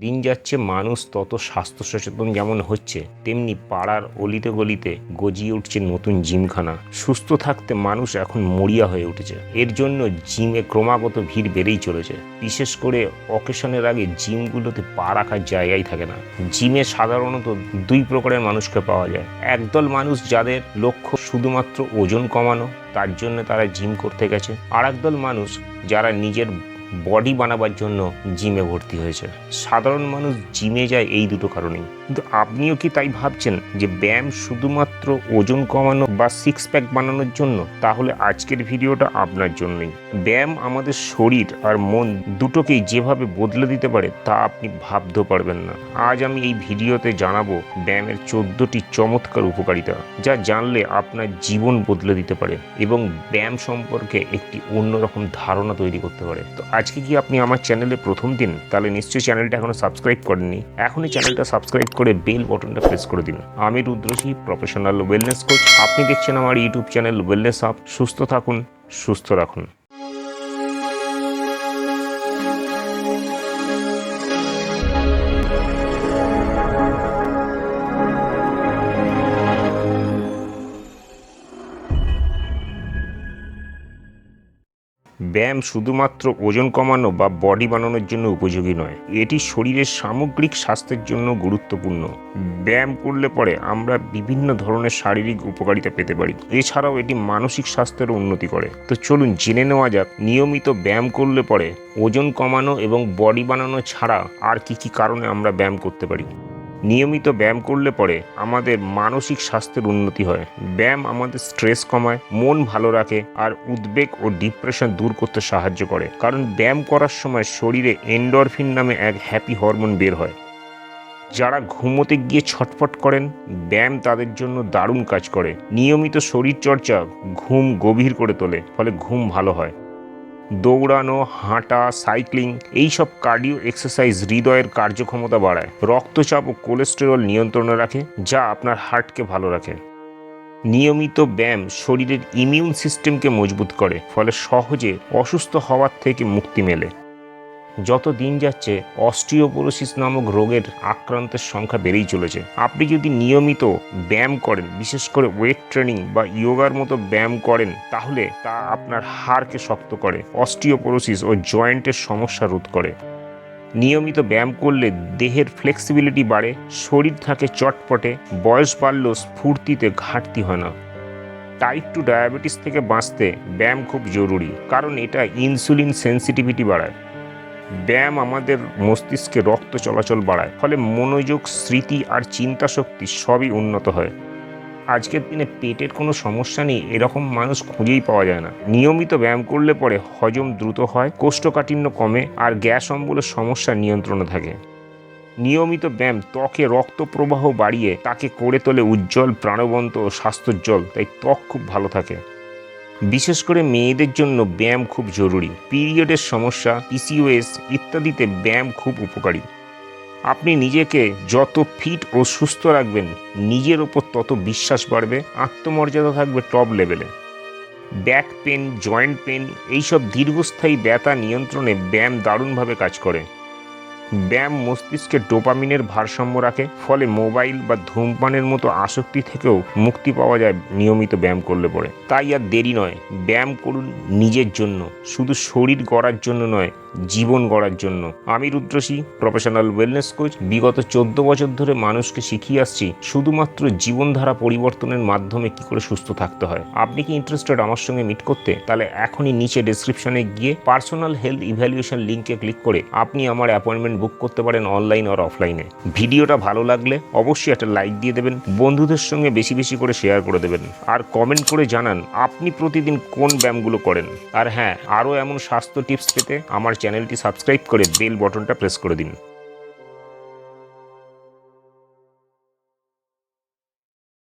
দিন যাচ্ছে মানুষ তত স্বাস্থ্য সচেতন যেমন হচ্ছে, তেমনি পাড়ার অলিতে গলিতে গজিয়ে উঠছে নতুন জিমখানা। সুস্থ থাকতে মানুষ এখন মরিয়া হয়ে উঠেছে। এর জন্য জিমে ক্রমাগত ভিড় বেড়েই চলেছে। বিশেষ করে অকেশনের আগে জিমগুলোতে পা রাখার জায়গাই থাকে না। জিমে সাধারণত দুই প্রকারের মানুষকে পাওয়া যায়। একদল মানুষ যাদের লক্ষ্য শুধুমাত্র ওজন কমানো, তার জন্য তারা জিম করতে গেছে। আর একদল মানুষ যারা নিজের বডি বানাবার জন্য জিমে ভর্তি হয়েছে। সাধারণ মানুষ জিমে যায় এই দুটো কারণেই। কিন্তু আপনিও কি তাই ভাবছেন যে ব্যায়াম শুধুমাত্র ওজন কমানো বা সিক্স প্যাক বানানোর জন্য? তাহলে আজকের ভিডিওটা আপনার জন্যই। ব্যায়াম আমাদের শরীর আর মন দুটোকেই যেভাবে বদলে দিতে পারে তা আপনি ভাবতেও পারবেন না। আজ আমি এই ভিডিওতে জানাব ব্যায়ামের চোদ্দটি চমৎকার উপকারিতা, যা জানলে আপনার জীবন বদলে দিতে পারে এবং ব্যায়াম সম্পর্কে একটি অন্যরকম ধারণা তৈরি করতে পারে। তো আজকে কি আপনি আমার চ্যানেলে প্রথম দিন? তাহলে নিশ্চয়ই চ্যানেলটা এখনও সাবস্ক্রাইব করেননি। এখনই চ্যানেলটা সাবস্ক্রাইব করে বেল বটনটা প্রেস করে দিন। আমি রুদ্রশী প্রফেশনাল ওয়েলনেস কোচ আপনি দেখছেন আমার ইউটিউব চ্যানেল ওয়েলনেস আপ সুস্থ থাকুন, সুস্থ রাখুন। ব্যায়াম শুধুমাত্র ওজন কমানো বা বডি বানানোর জন্য উপযোগী নয়। এটি শরীরের সামগ্রিক স্বাস্থ্যের জন্য গুরুত্বপূর্ণ। ব্যায়াম করলে পরে আমরা বিভিন্ন ধরনের শারীরিক উপকারিতা পেতে পারি। এছাড়াও এটি মানসিক স্বাস্থ্যের উন্নতি করে। তো চলুন জেনে নেওয়া যাক, নিয়মিত ব্যায়াম করলে পরে ওজন কমানো এবং বডি বানানো ছাড়া আর কি কি কারণে আমরা ব্যায়াম করতে পারি। নিয়মিত ব্যায়াম করলে পরে আমাদের মানসিক স্বাস্থ্যের উন্নতি হয়। ব্যায়াম আমাদের স্ট্রেস কমায়, মন ভালো রাখে আর উদ্বেগ ও ডিপ্রেশন দূর করতে সাহায্য করে। কারণ ব্যায়াম করার সময় শরীরে এন্ডরফিন নামে এক হ্যাপি হরমোন বের হয়। যারা ঘুমোতে গিয়ে ছটফট করেন, ব্যায়াম তাদের জন্য দারুণ কাজ করে। নিয়মিত শরীরচর্চা ঘুম গভীর করে তোলে, ফলে ঘুম ভালো হয়। দৌড়ানো, হাঁটা, সাইক্লিং এইসব কার্ডিও এক্সারসাইজ হৃদয়ের কার্যক্ষমতা বাড়ায়। রক্তচাপ ও কোলেস্টেরল নিয়ন্ত্রণে রাখে, যা আপনার হার্টকে ভালো রাখে। নিয়মিত ব্যায়াম শরীরের ইমিউন সিস্টেমকে মজবুত করে, ফলে সহজে অসুস্থ হওয়ার থেকে মুক্তি মেলে। যত দিন যাচ্ছে, অস্টিওপোরোসিস নামক রোগের আক্রান্তের সংখ্যা বেড়েই চলেছে। আপনি যদি নিয়মিত ব্যায়াম করেন, বিশেষ করে ওয়েট ট্রেনিং বা ইয়োগার মতো ব্যায়াম করেন, তাহলে তা আপনার হাড়কে শক্ত করে, অস্টিওপোরোসিস ও জয়েন্টের সমস্যা রোধ করে। নিয়মিত ব্যায়াম করলে দেহের ফ্লেক্সিবিলিটি বাড়ে, শরীর থাকে চটপটে, বয়স বাড়লেও স্ফূর্তিতে ঘাটতি হয় না। টাইপ টু ডায়াবেটিস থেকে বাঁচতে ব্যায়াম খুব জরুরি, কারণ এটা ইনসুলিন সেন্সিটিভিটি বাড়ায়। ব্যায়াম আমাদের মস্তিষ্কে রক্ত চলাচল বাড়ায়, ফলে মনোযোগ, স্মৃতি আর চিন্তা শক্তি সবই উন্নত হয়। আজকের দিনে পেটের কোনো সমস্যা নেই, এরকম মানুষ খুঁজেই পাওয়া যায় না। নিয়মিত ব্যায়াম করলে পরে হজম দ্রুত হয়, কোষ্ঠকাঠিন্য কমে আর গ্যাস অম্বলের সমস্যা নিয়ন্ত্রণে থাকে। নিয়মিত ব্যায়াম ত্বকে রক্ত প্রবাহ বাড়িয়ে তাকে করে তোলে উজ্জ্বল, প্রাণবন্ত ও স্বাস্থ্যোজ্জ্বল, তাই ত্বক খুব ভালো থাকে। বিশেষ করে মেয়েদের জন্য ব্যায়াম খুব জরুরি। পিরিয়ডের সমস্যা পিসিওএস ইত্যাদিতে ব্যায়াম খুব উপকারী। আপনি নিজেকে যত ফিট ও সুস্থ রাখবেন, নিজের ওপর তত বিশ্বাস বাড়বে, আত্মমর্যাদা থাকবে টপ লেভেলে ব্যাক পেন জয়েন্ট পেন এইসব দীর্ঘস্থায়ী ব্যথা নিয়ন্ত্রণে ব্যায়াম দারুণভাবে কাজ করে। ব্যায়াম মস্তিষ্কে ডোপামিনের ভারসাম্য রাখে, ফলে মোবাইল বা ধূমপানের মতো আসক্তি থেকেও মুক্তি পাওয়া যায় নিয়মিত ব্যায়াম করলে পরে। তাই আর দেরি নয়, ব্যায়াম করুন নিজের জন্য, শুধু শরীর গড়ার জন্য নয় জীবন গড়ার জন্য। আমি রুদ্রসী প্রফেশনাল ওয়েলনেস কোচ বিগত চোদ্দ বছর ধরে মানুষকে শিখিয়ে আসছি শুধুমাত্র জীবনধারা পরিবর্তনের মাধ্যমে কি করে সুস্থ থাকতে হয়। আপনি কি ইন্টারেস্টেড আমার সঙ্গে মিট করতে? তাহলে এখনই নিচে ডেসক্রিপশনে গিয়ে পার্সোনাল হেলথ ইভ্যালুয়েশন লিঙ্কে ক্লিক করে আপনি আমার অ্যাপয়েন্টমেন্ট বুক করতে পারেন অনলাইন আর অফলাইনে ভিডিওটা ভালো লাগলে অবশ্যই একটা লাইক দিয়ে দেবেন, বন্ধুদের সঙ্গে বেশি বেশি করে শেয়ার করে দেবেন। আর কমেন্ট করে জানান, আপনি প্রতিদিন কোন ব্যায়ামগুলো করেন? আর হ্যাঁ আরও এমন স্বাস্থ্য টিপস পেতে আমার চ্যানেলটি সাবস্ক্রাইব করে বেল বটনটা প্রেস করে দিন।